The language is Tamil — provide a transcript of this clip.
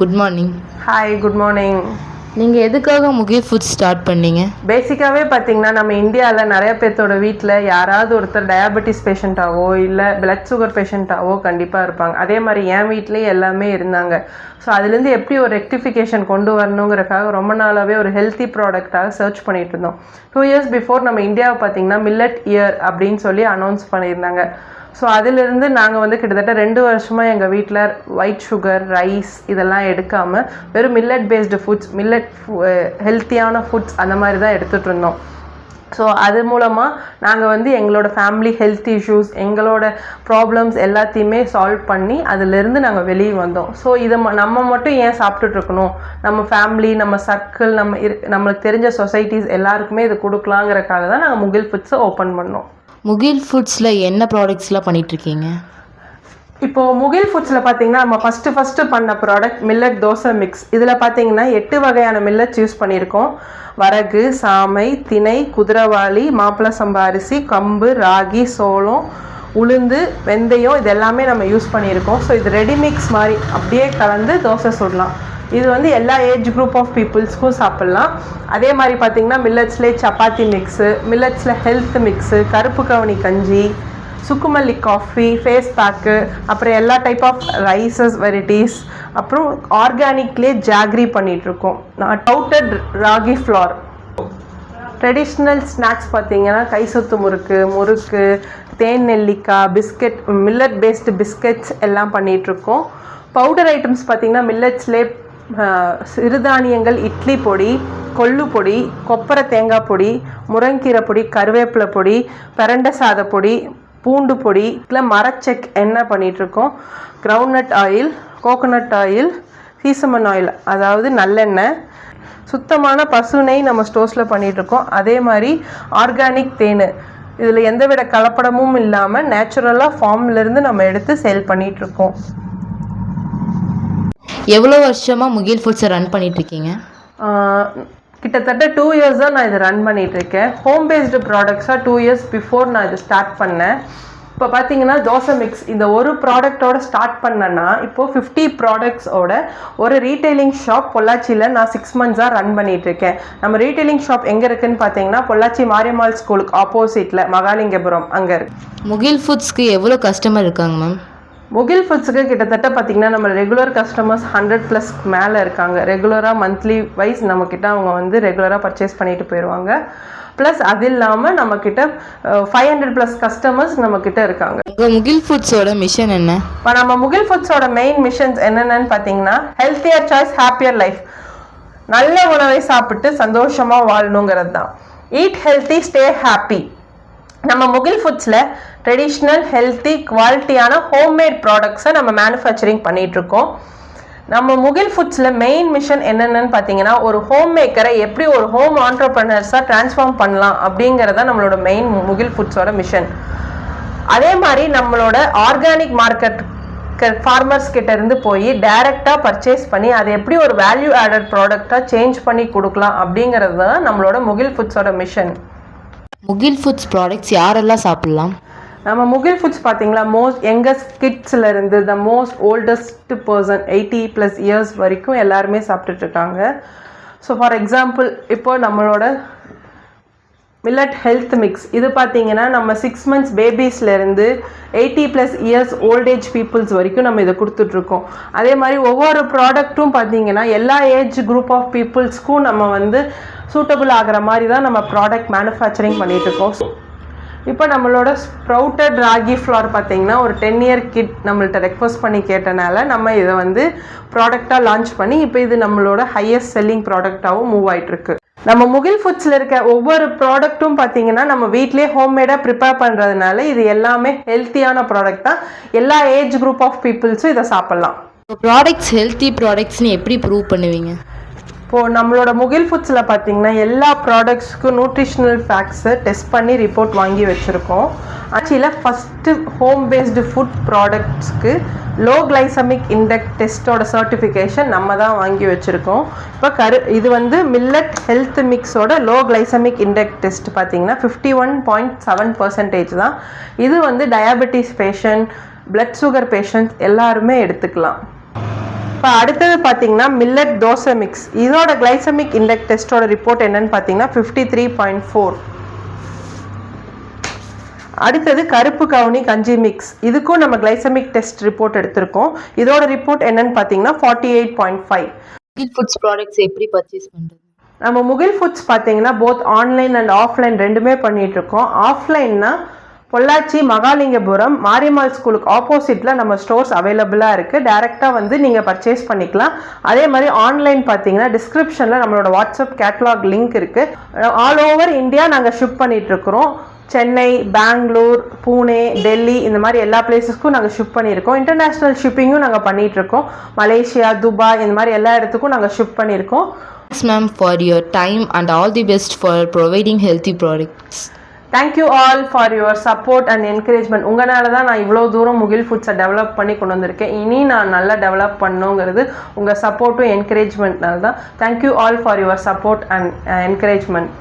Good morning hi good morning நீங்கள் எதுக்காக முகில் ஃபுட் ஸ்டார்ட் பண்ணீங்க? பேசிக்காகவே பார்த்தீங்கன்னா நம்ம இந்தியாவில் நிறைய பேர்த்தோட வீட்டில் யாராவது ஒருத்தர் டயபெட்டிஸ் பேஷண்ட்டாவோ இல்லை பிளட் சுகர் பேஷண்ட்டாவோ கண்டிப்பாக இருப்பாங்க. அதே மாதிரி என் வீட்லேயும் எல்லாமே இருந்தாங்க. ஸோ அதுலேருந்து எப்படி ஒரு ரெக்டிஃபிகேஷன் கொண்டு வரணுங்கிறக்காக ரொம்ப நாளாகவே ஒரு ஹெல்த்தி ப்ராடக்டாக சர்ச் பண்ணிட்டு இருந்தோம். டூ இயர்ஸ் பிஃபோர் நம்ம இந்தியாவை பார்த்தீங்கன்னா மில்லட் இயர் அப்படின்னு சொல்லி அனௌன்ஸ் பண்ணியிருந்தாங்க. ஸோ அதிலிருந்து நாங்கள் வந்து கிட்டத்தட்ட ரெண்டு வருஷமாக எங்கள் வீட்டில் ஒயிட் சுகர் ரைஸ் இதெல்லாம் எடுக்காமல் வெறும் மில்லட் பேஸ்டு ஃபுட்ஸ் மில்லட் ஹெல்த்தியான ஃபுட்ஸ் அந்த மாதிரி தான் எடுத்துகிட்டு இருந்தோம். ஸோ அது மூலமாக நாங்கள் வந்து எங்களோட ஃபேமிலி ஹெல்த் இஷ்யூஸ் எங்களோட ப்ராப்ளம்ஸ் எல்லாத்தையுமே சால்வ் பண்ணி அதிலிருந்து நாங்கள் வெளியே வந்தோம். ஸோ இதை ம- நம்ம மட்டும் ஏன் சாப்பிட்டுட்ருக்கணும் நம்ம ஃபேமிலி நம்ம சர்க்கிள் நம்ம இரு நம்மளுக்கு தெரிஞ்ச சொசைட்டிஸ் எல்லாருக்குமே இது கொடுக்கலாங்கிறக்காக தான் நாங்கள் முகில் ஃபுட்ஸை ஓப்பன் பண்ணோம். முகில் ஃபுட்ஸில் என்ன ப்ராடக்ட்ஸ்லாம் பண்ணிகிட்ருக்கீங்க இப்போது முகில் ஃபுட்ஸில் பார்த்தீங்கன்னா நம்ம ஃபஸ்ட்டு ஃபஸ்ட்டு பண்ண ப்ராடக்ட் மில்லட் தோசை மிக்ஸ் இதில் பார்த்தீங்கன்னா எட்டு வகையான மில்லட்ஸ் யூஸ் பண்ணியிருக்கோம். வரகு சாமை திணை குதிரவாளி மாப்பிள சம்பா அரிசி கம்பு ராகி சோளம் உளுந்து வெந்தயம் இது எல்லாமே நம்ம யூஸ் பண்ணியிருக்கோம். ஸோ இது ரெடி மிக்ஸ் மாதிரி அப்படியே கலந்து தோசை சுடலாம். இது வந்து எல்லா ஏஜ் குரூப் ஆஃப் பீப்புள்ஸ்க்கும் சாப்பிட்லாம். அதே மாதிரி பார்த்தீங்கன்னா மில்லட்ஸ்லேயே சப்பாத்தி மிக்ஸு மில்லட்ஸில் ஹெல்த் மிக்ஸு கருப்பு கவனி கஞ்சி சுக்குமல்லி காஃபி ஃபேஸ் பேக்கு அப்புறம் எல்லா டைப் ஆஃப் ரைசஸ் வெரைட்டிஸ் அப்புறம் ஆர்கானிக்லேயே ஜாக்ரி பண்ணிகிட்ருக்கோம் நான் டவுட்டட் ராகி ஃப்ளார் ட்ரெடிஷ்னல் ஸ்நாக்ஸ் பார்த்தீங்கன்னா கை சுத்து முறுக்கு முறுக்கு தேன் நெல்லிக்காய் பிஸ்கெட் மில்லட் பேஸ்டு பிஸ்கெட்ஸ் எல்லாம் பண்ணிகிட்ருக்கோம் பவுடர் ஐட்டம்ஸ் பார்த்தீங்கன்னா மில்லட்ஸ்லேயே சிறுதானியங்கள் இட்லி பொடி கொள்ளு பொடி கொப்பரை தேங்காய் பொடி முருங்கீரை பொடி கருவேப்பிலை பொடி பிரண்டை சாத பொடி பூண்டு பொடி இல்லை மரச்செக் என்ன பண்ணிகிட்ருக்கோம் groundnut oil coconut oil sesame oil அதாவது நல்லெண்ணெய். சுத்தமான பசு நெய் நம்ம ஸ்டோர்ஸில் பண்ணிகிட்ருக்கோம் அதே மாதிரி ஆர்கானிக் தேன். இதில் எந்தவித கலப்படமும் இல்லாமல் நேச்சுரலாக ஃபார்ம்லேருந்து நம்ம எடுத்து சேல் பண்ணிகிட்ருக்கோம் எவ்வளோ வருஷமாக முகில் ஃபுட்ஸை ரன் பண்ணிகிட்ருக்கீங்க கிட்டத்தட்ட டூ இயர்ஸ் தான் நான் இதை ரன் பண்ணிகிட்ருக்கேன் ஹோம் பேஸ்டு ப்ராடக்ட்ஸாக டூ இயர்ஸ் பிஃபோர் நான் இதை ஸ்டார்ட் பண்ணேன். இப்போ பார்த்தீங்கன்னா தோசை மிக்ஸ் இந்த ஒரு ப்ராடக்ட்டோட ஸ்டார்ட் பண்ணேன்னா இப்போது ஃபிஃப்டி ப்ராடக்ட்ஸோட ஒரு ரீட்டைலிங் ஷாப் பொள்ளாச்சியில் நான் சிக்ஸ் மந்த்ஸாக ரன் பண்ணிட்டு இருக்கேன் நம்ம ரீட்டைலிங் ஷாப் எங்கே இருக்குன்னு பார்த்தீங்கன்னா பொள்ளாச்சி மாரியம்மாள் ஸ்கூலுக்கு ஆப்போசிட்டில் மகாலிங்கபுரம் அங்கே இருக்கு. முகில் ஃபுட்ஸ்க்கு எவ்வளோ கஸ்டமர் இருக்காங்க மேம் முகில் ஃபுட்ஸுக்கு கிட்டத்தட்ட பார்த்தீங்கன்னா நம்ம ரெகுலர் கஸ்டமர்ஸ் ஹண்ட்ரட் ப்ளஸ் மேலே இருக்காங்க. ரெகுலராக மந்த்லி வைஸ் நம்மக்கிட்ட அவங்க வந்து ரெகுலராக பர்ச்சேஸ் பண்ணிட்டு போயிடுவாங்க ப்ளஸ் அது இல்லாமல் நம்மக்கிட்ட ஃபைவ் ஹண்ட்ரட் ப்ளஸ் கஸ்டமர்ஸ் நம்மக்கிட்ட இருக்காங்க. உங்கள் முகில் ஃபுட்ஸோட மிஷன் என்ன? இப்போ நம்ம முகில் ஃபுட்ஸோட மெயின் மிஷன்ஸ் என்னென்னு பார்த்தீங்கன்னா ஹெல்த்தியர் சாய்ஸ் ஹாப்பியர் லைஃப் நல்ல உணவை சாப்பிட்டு சந்தோஷமாக வாழணுங்கிறது தான் ஈட் ஹெல்த்தி ஸ்டே ஹாப்பி நம்ம முகில் ஃபுட்ஸில் ட்ரெடிஷ்னல் ஹெல்த்தி குவாலிட்டியான ஹோம்மேட் ப்ராடக்ட்ஸை நம்ம மேனுஃபேக்சரிங் பண்ணிகிட்ருக்கோம் நம்ம முகில் ஃபுட்ஸில் மெயின் மிஷன் என்னென்னு பார்த்தீங்கன்னா ஒரு ஹோம் மேக்கரை எப்படி ஒரு ஹோம் ஆண்டர்பிரனர்ஸாக ட்ரான்ஸ்ஃபார்ம் பண்ணலாம் அப்படிங்கிறத நம்மளோட மெயின் முகில் ஃபுட்ஸோட மிஷன் அதே மாதிரி நம்மளோட ஆர்கானிக் மார்க்கெட் ஃபார்மர்ஸ் கிட்ட இருந்து போய் டைரெக்டாக பர்ச்சேஸ் பண்ணி அதை எப்படி ஒரு வேல்யூ ஆடட் ப்ராடக்டாக சேஞ்ச் பண்ணி கொடுக்கலாம் அப்படிங்கிறது தான் நம்மளோட முகில் ஃபுட்ஸோட மிஷன் முகில் ஃபுட்ஸ் ப்ராடக்ட்ஸ் யாரெல்லாம் சாப்பிட்லாம்? நம்ம முகில் ஃபுட்ஸ் பார்த்தீங்களா? மோஸ்ட் யங்கஸ்ட் கிட்ஸில் இருந்து the most oldest person eighty plus years வரைக்கும் எல்லாருமே சாப்பிட்டுட்டு இருக்காங்க. ஸோ ஃபார் எக்ஸாம்பிள் இப்போ நம்மளோட மில்லட் ஹெல்த் மிக்ஸ் இது பார்த்தீங்கன்னா நம்ம six months பேபிஸ்லேருந்து eighty plus years old age peoples வரைக்கும் நம்ம இதை கொடுத்துட்ருக்கோம். அதே மாதிரி ஒவ்வொரு ப்ராடக்ட்டும் பார்த்தீங்கன்னா எல்லா ஏஜ் குரூப் ஆஃப் பீப்புள்ஸ்க்கும் நம்ம வந்து சூட்டபிள் ஆகிற மாதிரி தான் நம்ம ப்ராடக்ட் மேனுஃபேக்சரிங் பண்ணிகிட்ருக்கோம் இப்போ நம்மளோட ஸ்ப்ரவுட்டட் ராகி ஃப்ளார் பார்த்தீங்கன்னா ஒரு டென் இயர் கிட் நம்மள்ட்ட ரெக்வஸ்ட் பண்ணி கேட்டனால நம்ம இதை வந்து ப்ராடக்டாக லான்ச் பண்ணி இப்போ இது நம்மளோட ஹையஸ்ட் செல்லிங் ப்ராடக்டாகவும் மூவ் ஆகிட்டுருக்கு நம்ம முகில் ஃபுட்ஸில் இருக்க ஒவ்வொரு ப்ராடக்ட்டும் பார்த்தீங்கன்னா நம்ம வீட்லேயே ஹோம்மேடாக ப்ரிப்பேர் பண்ணுறதுனால இது எல்லாமே ஹெல்த்தியான ப்ராடக்ட் தான். எல்லா ஏஜ் குரூப் ஆஃப் பீப்புள்ஸும் இதை சாப்பிட்லாம். ப்ராடக்ட்ஸ் ஹெல்த்தி ப்ராடக்ட்ஸ்னு எப்படி ப்ரூவ் பண்ணுவீங்க? இப்போது நம்மளோட முகில் ஃபுட்ஸில் பார்த்தீங்கன்னா எல்லா ப்ராடக்ட்ஸ்க்கும் நியூட்ரிஷனல் ஃபேக்ட்ஸை டெஸ்ட் பண்ணி ரிப்போர்ட் வாங்கி வச்சுருக்கோம். ஆக்சுவலாக ஃபஸ்ட்டு ஹோம் பேஸ்டு ஃபுட் ப்ராடக்ட்ஸ்க்கு லோ கிளைசமிக் இண்டெக்ட் டெஸ்ட்டோட சர்டிஃபிகேஷன் நம்ம தான் வாங்கி வச்சுருக்கோம். இப்போ கரு இது வந்து மில்லட் ஹெல்த் மிக்ஸோட லோ கிளைசமிக் இண்டெக்ட் டெஸ்ட் பார்த்தீங்கன்னா fifty one point seven percentage தான். இது வந்து diabetes patient blood sugar patient எல்லாருமே எடுத்துக்கலாம். இப்போ அடுத்தது பார்த்தீங்கன்னா மில்லட் தோசை மிக்ஸ். இதோட கிளைசமிக் இண்டெக்ட் டெஸ்ட்டோட ரிப்போர்ட் என்னன்னு பார்த்தீங்கன்னா ஃபிஃப்டி த்ரீ பாயிண்ட் ஃபோர் அடுத்தது கருப்பு கவுனி கஞ்சி மிக்ஸ் இதுக்கும் நம்ம கிளைசமிக் டெஸ்ட் ரிப்போர்ட் எடுத்திருக்கோம். இதோட ரிப்போர்ட் என்னன்னு பார்த்தீங்கன்னா forty eight point five foods products எப்படி பர்ச்சேஸ் பண்ணுறது நம்ம முகில் ஃபுட்ஸ் பார்த்தீங்கன்னா போத் ஆன்லைன் அண்ட் ஆஃப்லைன் ரெண்டுமே பண்ணிட்டு இருக்கோம் ஆஃப்லைன்னா பொள்ளாச்சி மகாலிங்கபுரம் மாரியம்மாள் ஸ்கூலுக்கு ஆப்போசிட்டில் நம்ம ஸ்டோர்ஸ் அவைலபிளாக இருக்குது டேரெக்டாக வந்து நீங்கள் பர்ச்சேஸ் பண்ணிக்கலாம். அதே மாதிரி ஆன்லைன் பார்த்தீங்கன்னா டிஸ்கிரிப்ஷனில் நம்மளோட வாட்ஸ்அப் கேட்லாக் லிங்க் இருக்குது ஆல் ஓவர் இந்தியா நாங்கள் ஷிப் பண்ணிகிட்ருக்குறோம் சென்னை பெங்களூர் பூனே டெல்லி இந்த மாதிரி எல்லா பிளேசஸ்க்கும் நாங்கள் ஷிப் பண்ணியிருக்கோம். இன்டர்நேஷ்னல் ஷிப்பிங்கும் நாங்கள் பண்ணிகிட்ருக்கோம் மலேசியா துபாய் இந்த மாதிரி எல்லா இடத்துக்கும் நாங்கள் ஷிப் பண்ணியிருக்கோம். Thanks ma'am for your time and all the best for providing healthy products. Thank you all for your support and encouragement உங்களால தான் நான் இவ்வளோ தூரம் முகில் ஃபுட்ஸை டெவலப் பண்ணி கொண்டு வந்திருக்கேன். இனி நான் நல்லா டெவலப் பண்ணுங்கிறது உங்கள் சப்போர்ட்டும் என்கரேஜ்மெண்ட்னால தான். Thank you all for your support and encouragement